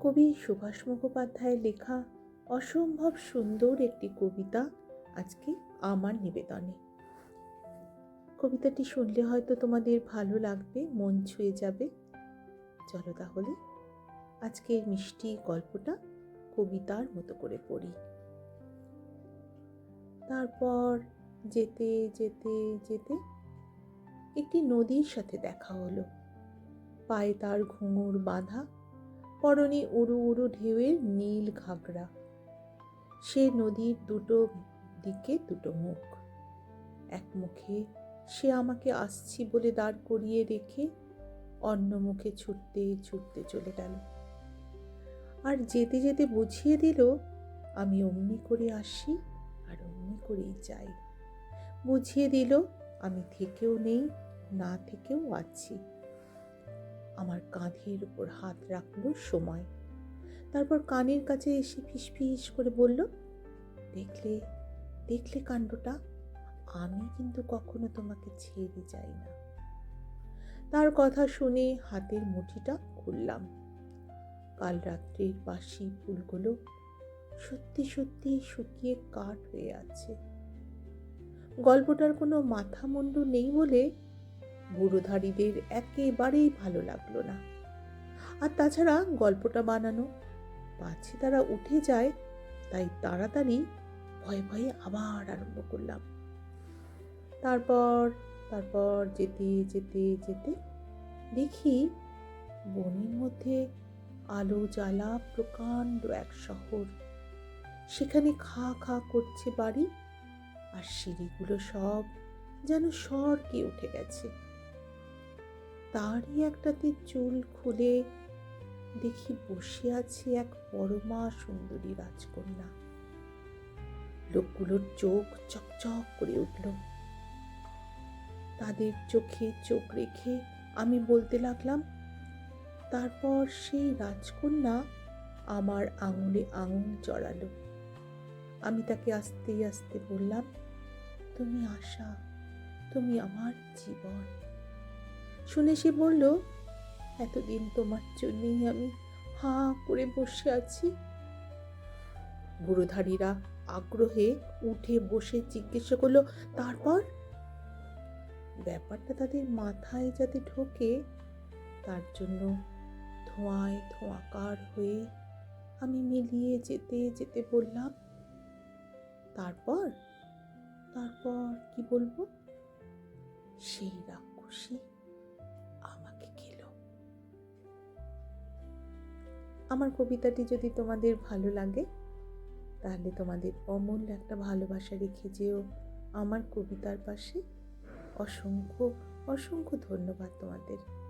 কবি সুভাষ মুখোপাধ্যায়ের লেখা অসম্ভব সুন্দর একটি কবিতা আজকে আমার নিবেদনে। কবিতাটি শুনলে হয়তো তোমাদের ভালো লাগবে, মন ছুঁয়ে যাবে। চলো তাহলে আজকের মিষ্টি গল্পটা কবিতার মতো করে পড়ি। তারপর যেতে যেতে যেতে একটি নদীর সাথে দেখা হলো। পায়ে তার ঘুঙুর বাঁধা পরনে উড়ু উড়ু ঢেউয়ের নীল ঘাগরা। সে নদীর দুটো দিকে দুটো মুখ। এক মুখে সে আমাকে আসছি বলে দাঁড় করিয়ে রেখে অন্য মুখে ছুটতে ছুটতে চলে গেল। আর যেতে যেতে বুঝিয়ে দিল, আমি অমনি করে আসি আর অমনি করেই যাই। বুঝিয়ে দিল, আমি থেকেও নেই, না থেকেও আছি। আমার কাঁধের উপর হাত রাখল সময়। তারপর কানের কাছে এসে ফিসফিস করে বলল, দেখলে দেখলে কাণ্ডটা, আমি কিন্তু কখনো তোমাকে ছেড়ে যাই না। তার কথা শুনে হাতের মুঠিটা খুললাম। কাল রাত্রির বাসি ফুলগুলো সত্যি সত্যি শুকিয়ে কাঠ হয়ে আছে। গল্পটার কোনো মাথা মুন্ডু নেই বলে বুড়োধারীদের একেবারেই ভালো লাগল না। আর তাছাড়া গল্পটা বানানো, পাছে তারা উঠে যায়, তাই তাড়াতাড়ি ভয়ে ভয়ে আবার আরম্ভ করলাম। তারপর তারপর যেতে যেতে যেতে দেখি বনের মধ্যে আলো জ্বালা প্রকাণ্ড এক শহর। সেখানে খা খা করছে বাড়ি, আর সিঁড়িগুলো সব যেন স্বর্গে উঠে গেছে। তারই একটাতে চুল খুলে দেখি বসে আছে এক পরমা সুন্দরী রাজকন্যা। লোকগুলোর চোখ চকচক করে উঠল। তাদের চোখে চোখ রেখে আমি বলতে লাগলাম, তারপর সেই রাজকন্যা আমার আঙুলে আঙুল জড়ালো। আমি তাকে আস্তে আস্তে বললাম, তুমি আশা, তুমি আমার জীবন। শুনে সে বলল, এতদিন তোমার জন্যই আমি হা করে বসে আছি। বুড়োধারীরা আগ্রহে উঠে বসে জিজ্ঞেস করল, তারপর? ব্যাপারটা তাদের মাথায় যাতে ঢোকে, তার জন্য ধোঁয়ায় ধোঁয়াকার হয়ে আমি মিলিয়ে যেতে যেতে বললাম, তারপর? তারপর কি বলব? সেই রাক্ষসী আমার কবিতাটি যদি তোমাদের ভালো লাগে, তাহলে তোমাদের অমূল্য একটা ভালোবাসা রেখে যেও আমার কবিতার পাশে। অসংখ্য অসংখ্য ধন্যবাদ তোমাদের।